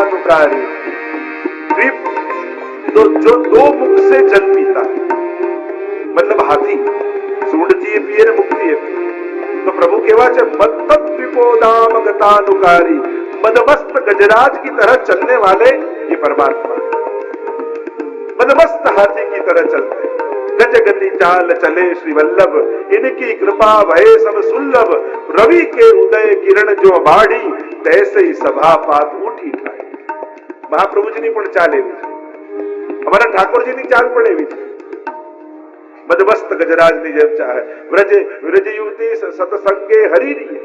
अनुप्राणी तो जो दो मुख से जल पीता है। मतलब हाथी, सूंड जी पिए ने मुख जी पिए। तो प्रभु केवा है द्वीपो दाम गतानुकारी मदमस्त गजराज की तरह चलने वाले ये परमात्मा। मदमस्त हाथी की तरह चलते। गज गति चाल चले श्री वल्लभ इनकी कृपा भय सब सुलभ। रवि के उदय किरण जो बाढ़ी तैसे ही सभा पात उठी खाई મહાપ્રભુજીની પણ ચાલ એવી છે. અમારા ઠાકોરજીની ચાલ પણ એવી છે. મધમસ્ત ગજરાજની જેમ ચાહે વ્રજ વ્રજ યુવતી સતસંગે હરીની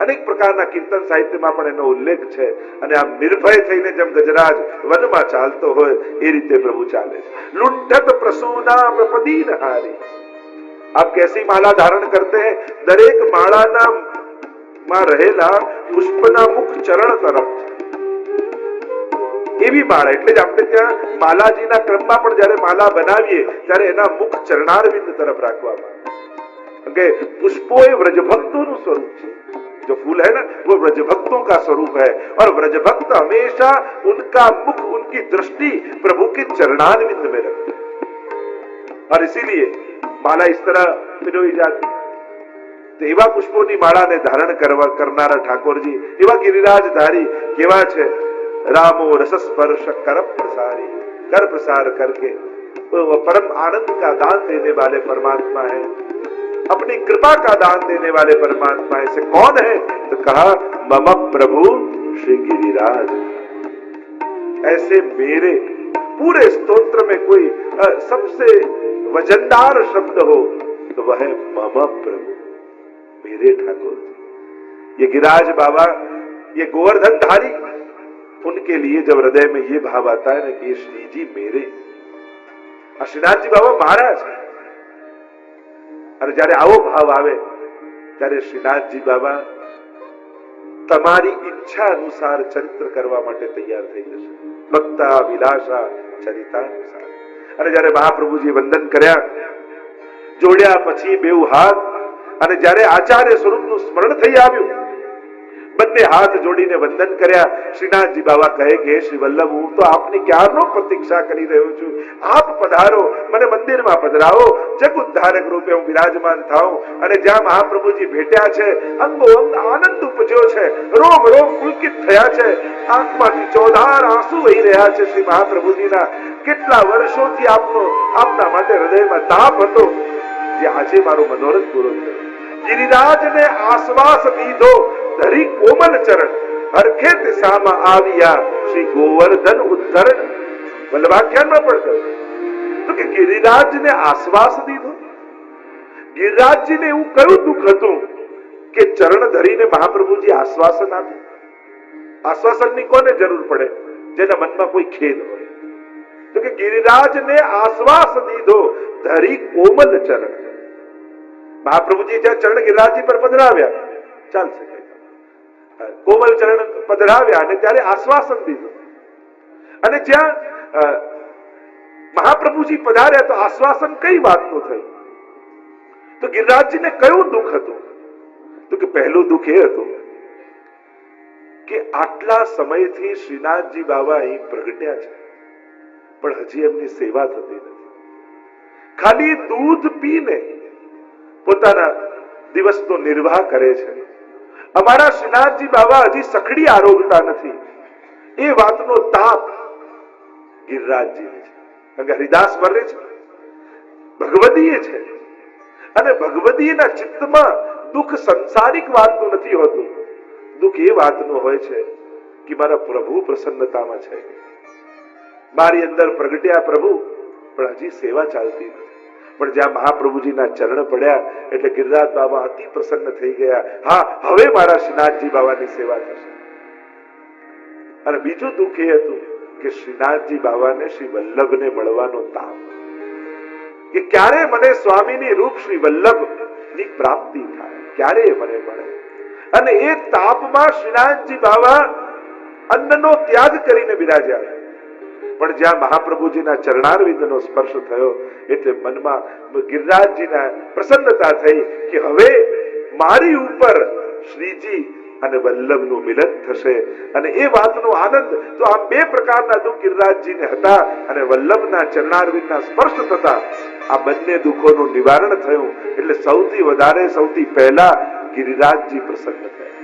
અનેક પ્રકારના કીર્તન સાહિત્યમાં પણ એનો ઉલ્લેખ છે. અને આમ નિર્ભય થઈને જેમ ગજરાજ વનમાં ચાલતો હોય, એ રીતે પ્રભુ ચાલે છે. લુંઠત પ્રસૂના પ્રપદીન હારી. આપ કેસી માળા ધારણ કરતે હૈ? દરેક માળાના માં રહેલા પુષ્પના મુખ ચરણ તરફ છે. એવી માળા એટલે જ આપણે ત્યાં માલાજીના ક્રમમાં પણ જ્યારે માલા બનાવીએ ત્યારે એના મુખ ચરણારવિંદ તરફ રાખવામાં આવે કે પુષ્પો એ વ્રજભક્તોનું સ્વરૂપ છે जो फूल है ना वो ब्रज भक्तों का स्वरूप है और ब्रज भक्त हमेशा उनका मुख उनकी दृष्टि प्रभु के चरणारविंद में रखते हैं और इसीलिए माला इस तरह पिरोई जाती તો એવા પુષ્પોની માળાને ધારણ કરવા કરનારા ઠાકોરજી એવા ગિરિરાજધારી કેવા છે रामो रस स्पर्श कर प्रसारी। कर प्रसार करके वो परम आनंद का दान देने वाले परमात्मा है। अपनी कृपा का दान देने वाले परमात्मा ऐसे कौन है? तो कहा, मम प्रभु श्री गिरिराज। ऐसे मेरे पूरे स्तोत्र में कोई सबसे वजनदार शब्द हो तो वह मम प्रभु। मेरे ठाकुर ये गिराज बाबा, ये गोवर्धन धारी उनके लिए जब हृदय में ये भाव आता है ना कि ये श्री जी मेरे આ શ્રીનાથજી બાબા મહારાજ અને જ્યારે આવો ભાવ આવે ત્યારે શ્રીનાથજી બાબા તમારી ઈચ્છા અનુસાર ચરિત્ર કરવા માટે તૈયાર થઈ જશે ભક્તા વિલાસા ચરિતાનુસાર અને જ્યારે મહાપ્રભુજી વંદન કર્યા જોડ્યા પછી બેઉ હાથ અને જ્યારે આચાર્ય સ્વરૂપનું સ્મરણ થઈ આવ્યું બંને હાથ જોડીને વંદન કર્યા. શ્રીનાથજી બાબા કહે કે શ્રી વલ્લભ, હું તો આપની ક્યારનો પ્રતીક્ષા કરી રહ્યો છું. આપ પધારો, મને મંદિરમાં પધરાવો. જગ ઉદ્ધારક રૂપે હું બિરાજમાન થાઉં અને જ્યાં મહાપ્રભુજી ભેટ્યા છે, અંગો અંગ આનંદ ઉપજ્યો છે. રોમ રોમ પુલકિત થયા છે. આંખમાંથી ચોધાર આંસુ વહી રહ્યા છે શ્રી મહાપ્રભુજીના. કેટલા વર્ષોથી આપનો, આપના માટે હૃદયમાં તાપ હતો જે આજે મારો મનોરથ પૂરો થયો. ગિરિરાજને આશ્વાસ દીધો. ધરી કોમલ ચરણ. હરખે દિશામાં આવ્યા શ્રી ગોવર્ધન ઉદ્ધરણ. વલ્લભાખ્યાનમાં પણ કહ્યું. તો કે ગિરિરાજને આશ્વાસ દીધો. ગિરિરાજજીને એવું કયું દુઃખ હતું કે ચરણ ધરીને મહાપ્રભુજી આશ્વાસન આપ્યું આશ્વાસનની કોને જરૂર પડે? જેના મનમાં કોઈ ખેદ હોય. તો કે ગિરિરાજને આશ્વાસ દીધો ધરી કોમલ ચરણ. મહાપ્રભુજી જ્યાં ચરણ ગિરિરાજજી પર પધરાવ્યા. ચાલશે. કોમલ ચરણ પધરાવ્યા અને ત્યારે આશ્વાસન દીધું. અને જ્યાં મહાપ્રભુજી પધાર્યા તો આશ્વાસન કઈ વાતનું થયું? તો ગિરિરાજજીને કયું દુઃખ હતું? તો કે પહેલું દુઃખ એ હતું કે આટલા સમયથી શ્રીનાથજી બાબા અહીં પ્રગટ્યા છે. પણ હજી એમની સેવા થતી નથી. ખાલી દૂધ પીને પોતાના દિવસનો નિર્વાહ કરે છે. અમારા શ્રીનાથજી બાબા હજી સખડી આરોગતા નથી. એ વાતનો તાપ ગિરિરાજજી છે. કારણ કે હરિદાસ મરે છે. ભગવદીય છે. અને ભગવદીયના ચિત્તમાં દુઃખ સંસારિક વાતનું નથી હોતું. દુઃખ એ વાતનું હોય છે કે મારા પ્રભુ પ્રસન્નતામાં છે. મારી અંદર પ્રગટ્યા પ્રભુ, પણ હજી સેવા ચાલતી નથી. પણ જ્યાં મહાપ્રભુજીના ચરણ પડ્યા, એટલે ગિરિરાજ બાબા અતિ પ્રસન્ન થઈ ગયા. હા, હવે મારા શ્રીનાથજી બાબાની સેવા થશે. અને બીજું દુઃખ એ હતું કે શ્રીનાથજી બાબાને શ્રી વલ્લભને મળવાનો તાપ. કે ક્યારે મને સ્વામીની રૂપ શ્રી વલ્લભની પ્રાપ્તિ થાય? ક્યારે મને મળે? અને એ તાપમાં શ્રીનાથજી બાબા અન્નનો ત્યાગ કરીને બિરાજ્યા. પણ જ્યાં મહાપ્રભુજીના ચરણારવિંદનો સ્પર્શ થયો, એટલે મનમાં ગિરિરાજજીના પ્રસન્નતા થઈ કે હવે મારી ઉપર શ્રીજી અને વલ્લભનું મિલન થશે. અને એ વાતનો આનંદ તો આ બે પ્રકારના દુઃખ ગિરિરાજજીને હતા અને વલ્લભના ચરણારવિંદના સ્પર્શ થતા આ બંને દુઃખોનું નિવારણ થયું. એટલે સૌથી વધારે સૌથી પહેલા ગિરિરાજજી પ્રસન્ન થયા.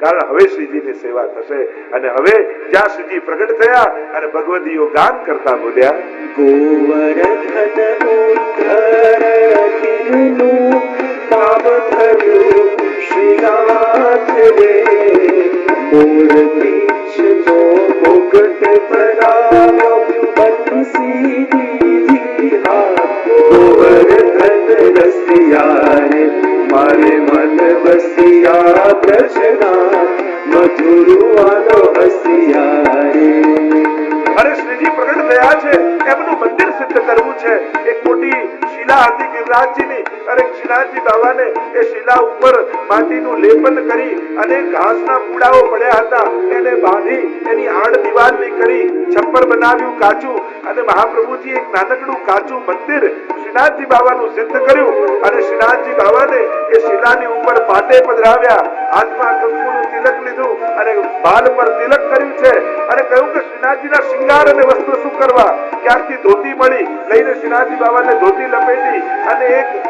કારણ હવે શ્રીજીની સેવા થશે. અને હવે જ્યાં શ્રીજી પ્રગટ થયા અને ભગવદીઓ ગાન કરતા બોલ્યા ગોવર્ધન ઉદ્ધરતિનું નામ એ ઉપર માટીનું લેપન કરી અને ઘાસના પૂડાઓ પડ્યા હતા. એને બાંધી એની આડ દિવાલની કરી છપ્પર બનાવ્યું કાચું અને મહાપ્રભુજી એક નાનકડું કાચું મંદિર શ્રીનાથજી બાબાનું સિદ્ધ કર્યું અને શ્રીનાથજી બાબાને એ શિલાની ઉપર પાટે પધરાવ્યા. હાથમાં કંકુનું તિલક લીધું અને બાલ પર તિલક કર્યું છે અને કહ્યું કે શ્રીનાથજીના શિંગાર અને વસ્ત્ર શું કરવા? ક્યાંકથી ધોતી મળી? લઈને શ્રીનાથજી બાબાને ધોતી લપેટી અને એક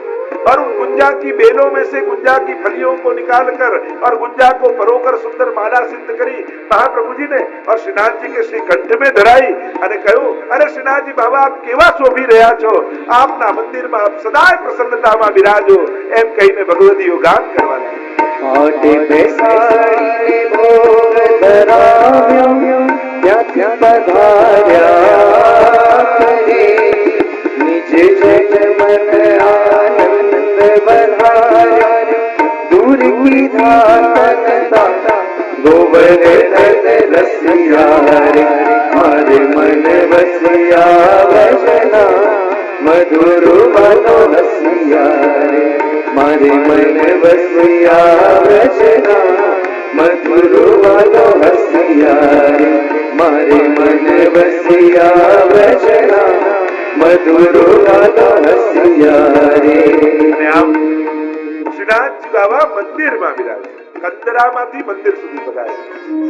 और उन गुंजा की बेलों में से गुंजा की फलियों को निकाल कर और गुंजा को परोकर सुंदर माला सिद्ध करी महाप्रभु जी ने और श्रीनाथ जी के श्री कंठ में धराई અને કહ્યું અરે શ્રીનાથજી બાબા આપ કેવા શોભી રહ્યા છો આપના મંદિરમાં આપ સદાય પ્રસન્નતામાં બિરાજો એમ કહીને ભગવતીઓ ગાન કરવાના આટે મારે મન વસિયા મધુર મનો વસિયા વસના મધુર મનો હસિયા રે આમ શ્રીનાથજી બાબા મંદિરમાં બિરાજે કંદરામાંથી મંદિર સુધી પધાર્યા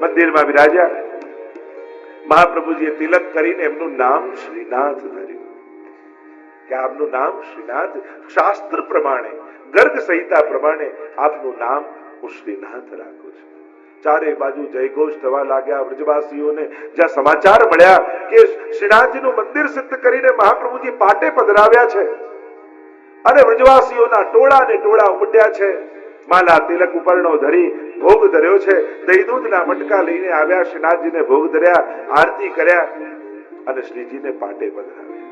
મંદિરમાં બિરાજ્યા. મહાપ્રભુજીએ તિલક કરીને એમનું નામ શ્રીનાથ ધર્યું. કે આપનું નામ શ્રીનાથ શાસ્ત્ર પ્રમાણે, ગર્ગ સંહિતા પ્રમાણે આપનું નામ હું શ્રીનાથ રાખું છું. ચારે બાજુ જયઘોષ થવા લાગ્યા વ્રજવાસીઓને જ્યાં સમાચાર મળ્યા કે શ્રીનાથજીનું મંદિર સિદ્ધ કરીને મહાપ્રભુજી પાટે પધરાવ્યા છે. અને વ્રજવાસીઓના ટોળા ને ટોળા ઉમટ્યા છે. માલા તિલક ઉપરનો ધરી ભોગ ધર્યો છે. દહીં દૂધના મટકા લઈને આવ્યા, શ્રીનાથજીને ભોગ ધર્યા, આરતી કર્યા અને શ્રીજીને પાટે પધરાવ્યા.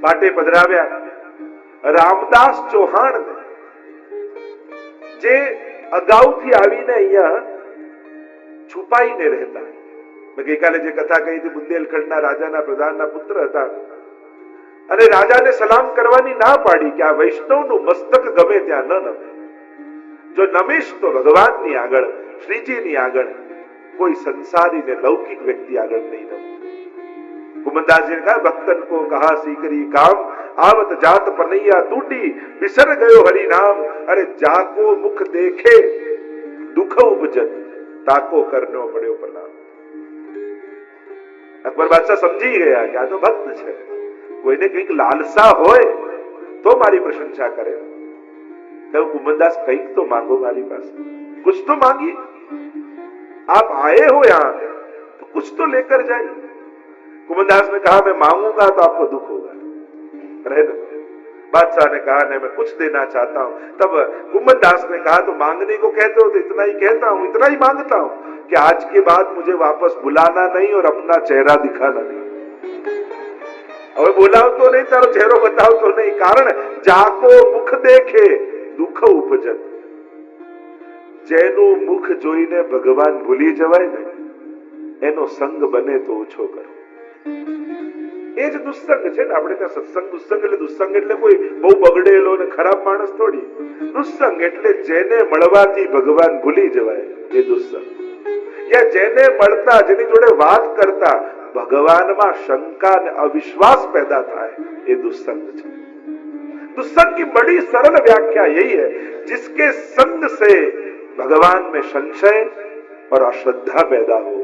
પાટે પધરાવ્યા. રામદાસ ચૌહાણ જે અગાઉથી આવીને અહીંયા છુપાઈને રહેતા. ગઈકાલે જે કથા કહી હતી, બુંદેલખંડના રાજાના પ્રધાનના પુત્ર હતા. અને રાજાને સલામ કરવાની ના પાડી કે આ વૈષ્ણવનું મસ્તક ગમે ત્યાં ન નમે. જો નમીશ તો ભગવાનની આગળ, શ્રીજીની આગળ, કોઈ સંસારી ને લૌકિક વ્યક્તિ આગળ નહીં નમે. કુમંદાસજી કહા ભક્તન કો કહા સીકરી કામ, આવત જાત પનૈયા તૂટી વિસર ગયો હરિ નામ અરે જાકો મુખ દેખે, દુખ ઉપજત તાકો કરનો પડ્યો પ્રણામ. અકબર બાદશાહ સમજી ગયા કે આ તો ભક્ત છે. કોઈને કંઈક લાલસા હોય તો મારી પ્રશંસા કરે કહ્યું કુમનદાસ કંઈક તો માંગો મારી પાસે कुछ तो मांगिए आप आए हो यहाँ तो कुछ तो लेकर जाइए कुमनदास ने कहा मैं मांगूंगा तो आपको दुख होगा रहे दो बादशाह ने कहा नहीं मैं कुछ देना चाहता हूं तब कुमनदास ने कहा तो मांगने को कहते हो तो इतना ही कहता हूं इतना ही मांगता हूं कि आज के बाद मुझे वापस बुलाना नहीं और अपना चेहरा दिखाना नहीं હવે બોલાવતો નહીં, તારો ચહેરો બતાવતો નહીં. કારણ જાકો મુખ દેખે, દુઃખ ઉપજત. જેનું મુખ જોઈને ભગવાન ભૂલી જવાય ને, એનો સંગ બને તો ઓછો કરો. એ જ દુસ્સંગ છે ને, આપણે ત્યાં સત્સંગ દુસ્સંગ એટલે દુસ્સંગ એટલે કોઈ બહુ બગડેલો ને ખરાબ માણસ થોડી. દુસ્સંગ એટલે જેને મળવાથી ભગવાન ભૂલી જવાય, એ દુસ્સંગ યા જેને મળતા, જેની જોડે વાત કરતા ભગવાનમાં શંકા અને અવિશ્વાસ પેદા થાય એ દુસ્સંગ છે दुस्संग की बड़ी सरल व्याख्या यही है जिसके संग से भगवान में संशय और अश्रद्धा पैदा हो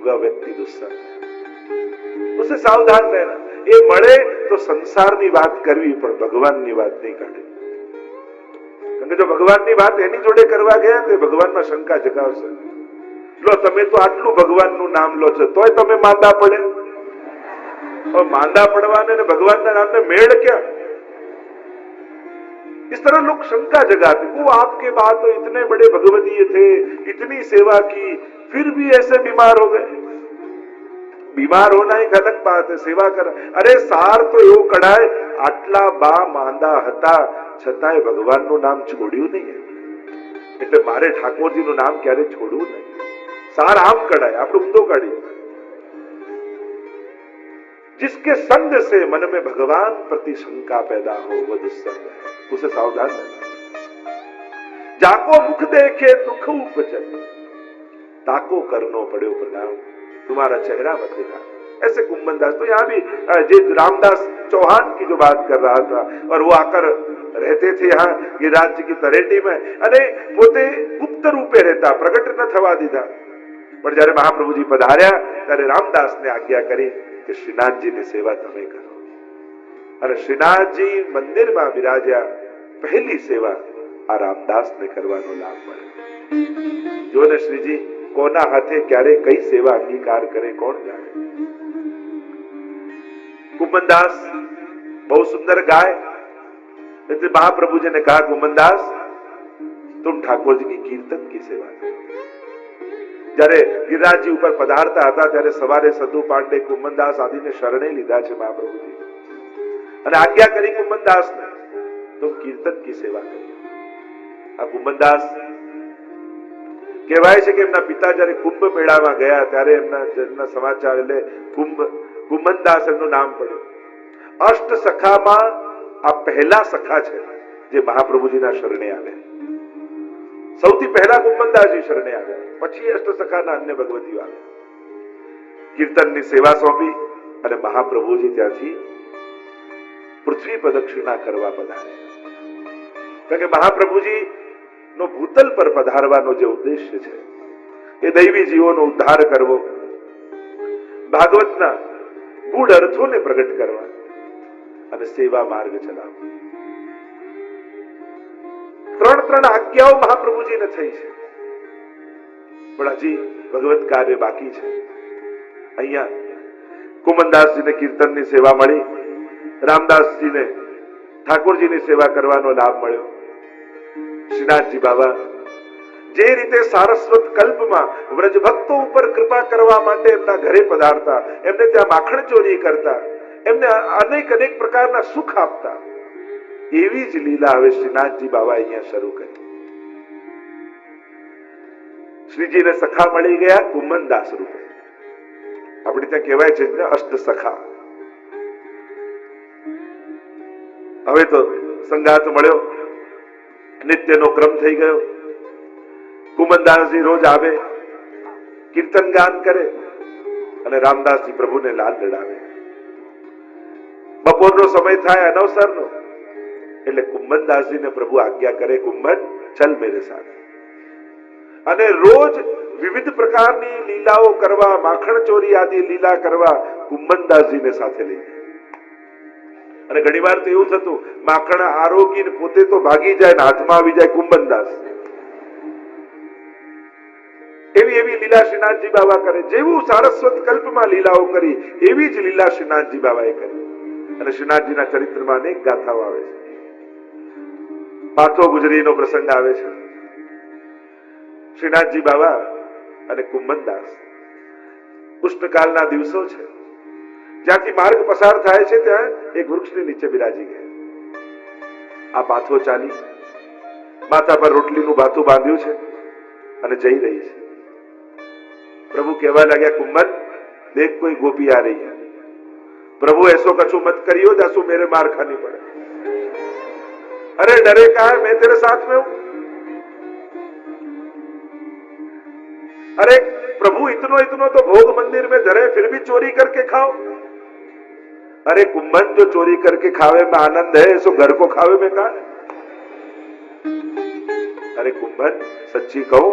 वह व्यक्ति दुस्संग है उसे सावधान रहना એ મળે તો સંસારની વાત કરવી પણ ભગવાનની વાત નહીં કાઢે કારણ કે જો ભગવાનની વાત એની જોડે કરવા ગયા તો એ ભગવાનમાં શંકા જગાવશે લો તમે તો આટલું ભગવાનનું નામ લો છો તોય તમે માંદા પડે હવે માંદા પડવાને ને ભગવાનના નામને મેળ ક્યાં इस तरह लोग शंका जगाते वो आपके बाद तो इतने बड़े भगवतीय थे इतनी सेवा की फिर भी ऐसे बीमार हो गए बीमार होना एक अलग बात है सेवा कर અરે સાર તો એવું કઢાય આટલા બા માંદા હતા છતાંય ભગવાનનું નામ છોડ્યું નહીં એટલે મારે ઠાકોરજીનું નામ ક્યારે છોડવું નહીં સાર આમ કઢાય આપણે ઊંધો કાઢીએ जिसके संग से मन में भगवान प्रति शंका पैदा हो वह दुस्संग है उसे सावधान रहना जाको मुख देखे दुख उपजे ताको करनो पड़े प्रणाम तुम्हारा चेहरा मत दिखा ऐसे कुंभन दास तो यहाँ भी अ, जे रामदास चौहान की जो बात कर रहा था और वो आकर रहते थे यहाँ गिरिराज जी की तरेटी में અને પોતે ગુપ્ત રૂપે રહેતા પ્રગટ ન થવા દીધા પણ જ્યારે મહાપ્રભુજી પધાર્યા ત્યારે રામદાસને આજ્ઞા કરી કે શ્રીનાથજીની સેવા તમે કરો અને શ્રીનાથજી મંદિરમાં બિરાજ્યા પહેલી સેવા આ રામદાસને કરવાનો લાભ મળ્યો જો ને શ્રીજી કોના હાથે ક્યારે કઈ સેવા અંગીકાર કરે કોણ જાણે कुमनदास बहुत सुंदर गाय इसलिए महाप्रभु जी ने कहा कुमनदास तुम ठाकुर जी की कीर्तन की सेवा करो જ્યારે ગિરિરાજજી ઉપર પધારતા હતા, ત્યારે સવારે સદુ પાંડે કુંભનદાસ આદિને શરણે લીધા છે મહાપ્રભુજી. અને આજ્ઞા કરી કુંભનદાસને તો કીર્તન કી સેવા કરી આ કુંભનદાસ કહેવાય છે કે એમના પિતા જ્યારે કુંભ મેળામાં ગયા, ત્યારે એમના જન્મના સમાચાર એટલે કુંભ કુંભનદાસ એમનું નામ પડ્યું. અષ્ટ સખામાં આ પહેલા સખા છે, જે મહાપ્રભુજીના શરણે આવ્યા સૌથી પહેલા કુંભનદાસજી શરણે આવ્યા. પછી અષ્ટ સખાના અન્ય ભગવતીઓ આવ્યા. કીર્તનની સેવા સોંપી અને મહાપ્રભુજી ત્યાંથી પૃથ્વી પ્રદક્ષિણા કરવા પધાર્યા. કારણ કે મહાપ્રભુજી નો ભૂતલ પર પધારવાનો જે ઉદ્દેશ્ય છે, એ દૈવી જીવોનો ઉદ્ધાર કરવો, ભાગવતના ગૂઢ અર્થોને પ્રગટ કરવા અને સેવા માર્ગ ચલાવવો. ત્રણ ત્રણ આજ્ઞાઓ મહાપ્રભુજીને થઈ છે. પણ હજી ભગવત કાર્ય બાકી છે. અહીંયા કુમનદાસજીને કીર્તનની સેવા મળી, રામદાસજીને ઠાકોરજીની સેવા કરવાનો લાભ મળ્યો. શ્રીનાથજી બાબા જે રીતે સારસ્વત કલ્પમાં વ્રજ ભક્તો ઉપર કૃપા કરવા માટે એમના ઘરે પધારતા, એમને ત્યાં માખણ ચોરી કરતા, એમને અનેક અનેક પ્રકારના સુખ આપતા એવી જ લીલા હવે શ્રીનાથજી બાબા અહીંયા શરૂ કરી. શ્રીજીને સખા મળી ગયા કુંભનદાસ રૂપે. આપણે ત્યાં કહેવાય છે અષ્ટ સખા. હવે તો સંગાત મળ્યો, નિત્યનો ક્રમ થઈ ગયો. કુમનદાસજી રોજ આવે, કીર્તન ગાન કરે અને રામદાસજી પ્રભુને લાલ લડાવે. બપોરનો સમય થાય, અનવસરનો. એટલે કુંભનદાસજીને પ્રભુ આજ્ઞા કરે, કુંભન, ચલ મેરે સાથે. અને રોજ વિવિધ પ્રકારની લીલાઓ કરવા, માખણ ચોરી આદિ લીલા કરવા કુંભનદાસજીને સાથે લઈ અને ઘણીવાર તો એવું થતું, માખણ આરોગીને પોતે તો ભાગી જાય ને હાથમાં આવી જાય કુંભનદાસ એવી એવી લીલા શ્રીનાથજી બાબા કરે, જેવું સારસ્વત કલ્પમાં લીલાઓ કરી, એવી જ લીલા શ્રીનાથજી બાબાએ કરી. અને શ્રીનાથજીના ચરિત્રમાં અનેક ગાથાઓ આવે છે. પાછો ગુજરીનો પ્રસંગ આવે છે. શ્રીનાથજી બાબા અને કુંભનદાસ ઉષ્ણકાલના દિવસો છે. જ્યાંથી માર્ગ પસાર થાય છે, ત્યાં એક વૃક્ષની નીચે બિરાજી ગયા. આ પાથો ચાલી છે. માથા પર રોટલીનું ભાથું બાંધ્યું છે અને જઈ રહી છે. પ્રભુ કહેવા લાગ્યા, કુંભન, દેખ કોઈ ગોપી આ રહી પ્રભુ, એસો કછું મત કર્યો, જાસુ મેરે માર ખાની પડે. अरे डरे का है? मैं तेरे साथ में हूँ। अरे प्रभु, इतनो इतनो तो भोग मंदिर में धरे फिर भी चोरी करके खाओ। अरे कुंभन जो चोरी करके खावे में आनंद है, सो घर को खावे में कहा अरे कुंभन सच्ची कहो